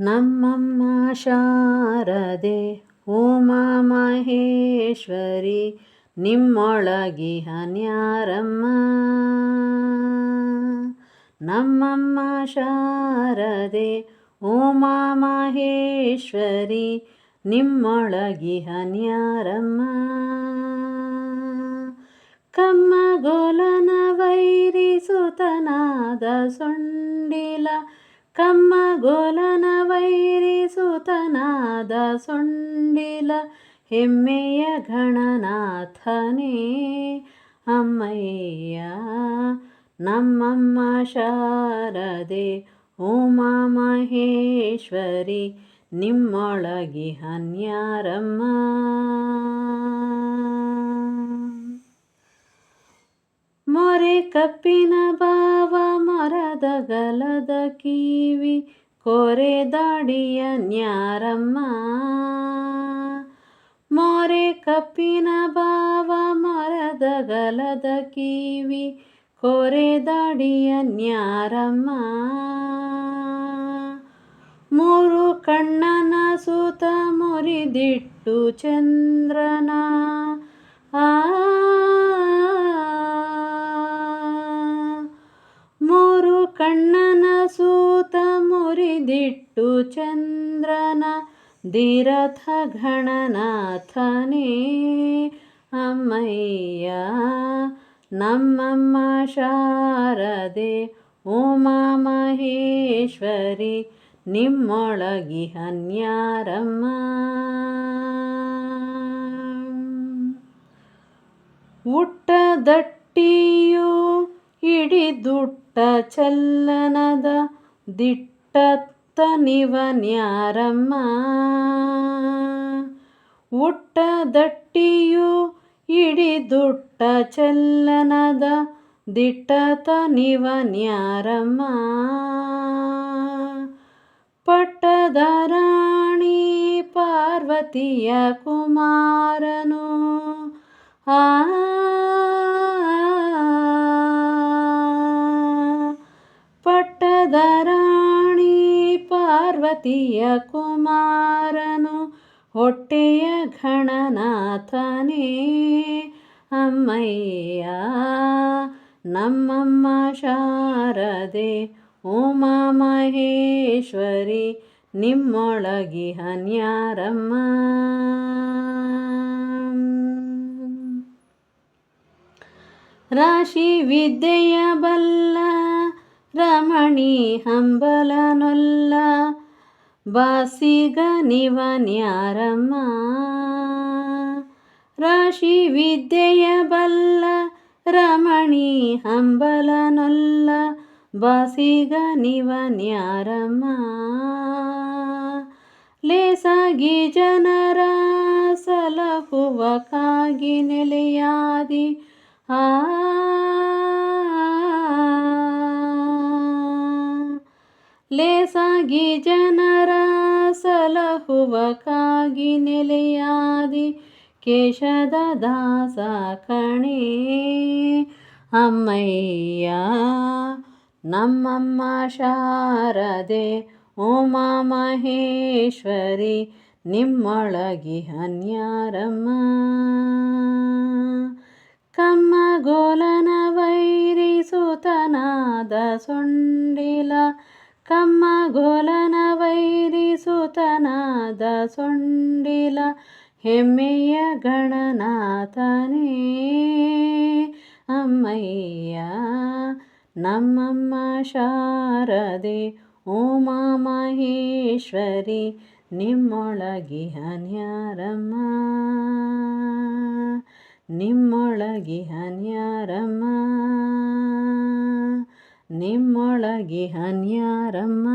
ನಮ್ಮಮ್ಮ ಶಾರದೆ ಉಮಾ ಮಹೇಶ್ವರಿ ನಿಮ್ಮೊಳಗಿಹನ್ಯಾರಮ್ಮ ನಮ್ಮಮ್ಮ ಶಾರದೆ ಉಮಾ ಮಹೇಶ್ವರಿ ನಿಮ್ಮೊಳಗಿಹನ್ಯಾರಮ್ಮ ಕಮ್ಮಗೋಲನ ವೈರಿಸುತನಾದ ಸೊಂಡಿಲ ಕಮ್ಮಗೋಲನ ವೈರಿಸುತನಾದ ಸೊಂಡಿಲ ಹೆಮ್ಮೆಯ ಗಣನಾಥನೇ. ಅಮ್ಮಯ್ಯ, ನಮ್ಮಮ್ಮ ಶಾರದೆ ಉಮಾ ಮಹೇಶ್ವರಿ ನಿಮ್ಮೊಳಗಿ ಹನ್ಯಾರಮ್ಮ. ಮೊರೆ ಕಪ್ಪಿನ ಬಾವ ಮರದ ಗಲದ ಕಿವಿ, ಕೋರೆ ದಾಡಿಯ ನ್ಯಾರಮ್ಮ. ಮೊರೆ ಕಪ್ಪಿನ ಬಾವ ಮರದ ಗಲದ ಕಿವಿ, ಕೋರೆ ದಾಡಿಯ ನ್ಯಾರಮ್ಮ. ಮೂರು ಕಣ್ಣನ ಸೂತ ಮುರಿದಿಟ್ಟು ಚಂದ್ರನ ಕಣ್ಣನ ಸೂತ ಮುರಿದಿಟ್ಟು ಚಂದ್ರನ ದಿರಥ ಗಣನಾಥನೇ ಅಮ್ಮಯ್ಯ ನಮ್ಮಮ್ಮ ಶಾರದೆ ಉಮಾ ಮಹೇಶ್ವರಿ ನಿಮ್ಮೊಳಗಿ ಹನ್ಯಾರಮ್ಮ. ಉಟ್ಟದಟ್ಟಿಯು ಹಿಡಿದುಟ್ಟ ಚಲ್ಲನದ ದಿಟ್ಟತ್ತ ನಿವನ್ಯಾರಮ್ಮ ಉಟ್ಟದಟ್ಟಿಯು ಹಿಡಿದುಟ್ಟ ಚಲ್ಲನದ ದಿಟ್ಟತ ನಿವನ್ಯಾರಮ್ಮ ಪಟ್ಟದ ರಾಣಿ ಪಾರ್ವತಿಯ ಕುಮಾರನು ಆ ಪಾರ್ವತಿಯ ಕುಮಾರನು ಹೊಟ್ಟೆಯ ಘಣನಾಥನೇ. ಅಮ್ಮಯ್ಯ, ನಮ್ಮಮ್ಮ ಶಾರದೆ ಉಮಾ ಮಹೇಶ್ವರಿ ನಿಮ್ಮೊಳಗಿ ಹನ್ಯಾರಮ್ಮ. ರಾಶಿ ವಿದ್ಯೆಯ ಬಲ್ಲ ರಮಣಿ ಹಂಬಲನೊಲ್ಲ ಬಾಸಿಗ ನಿವನ್ಯಾರಮ್ಮ ರಾಶಿ ವಿದ್ಯೆಯ ಬಲ್ಲ ರಮಣಿ ಹಂಬಲನೊಲ್ಲ ಬಾಸಿಗ ನಿವನ್ಯಾರಮ್ಮ ಲೇಸಾಗಿ ಜನರ ಸಲಹುವ ಕಾಗಿ ನೆಲೆಯಾದಿ ಆ. ಲೇಸಾಗಿ ಜನರ ಸಲಹುವ ಕಾಗಿ ನೆಲೆಯಾದಿ ಕೇಶದ ದಾಸ ಕಣೆ. ಅಮ್ಮಯ್ಯ, ನಮ್ಮಮ್ಮ ಶಾರದೆ ಉಮಾ ಮಹೇಶ್ವರಿ ಗೋಲನ ವೈರಿ ಸುತನಾದ ಸೊಂಡಿಲ ಕಮ್ಮಗೋಲನ ವೈರಿಸುತನಾದ ಸೊಂಡಿಲ ಹೆಮ್ಮೆಯ ಗಣನಾಥನೇ. ಅಮ್ಮಯ್ಯ, ನಮ್ಮಮ್ಮ ಶಾರದೆ ಉಮಾ ಮಹೇಶ್ವರಿ ನಿಮ್ಮೊಳಗಿ ಹನ್ಯಾರಮ್ಮ ನಿಮ್ಮೊಳಗಿ ಹನ್ಯಾರಮ್ಮ ನಿಮ್ಮೊಳಗಿಹನ್ಯಾರಮ್ಮ ನಿಮ್ಮೊಳಗಿಹನ್ಯಾರಮ್ಮ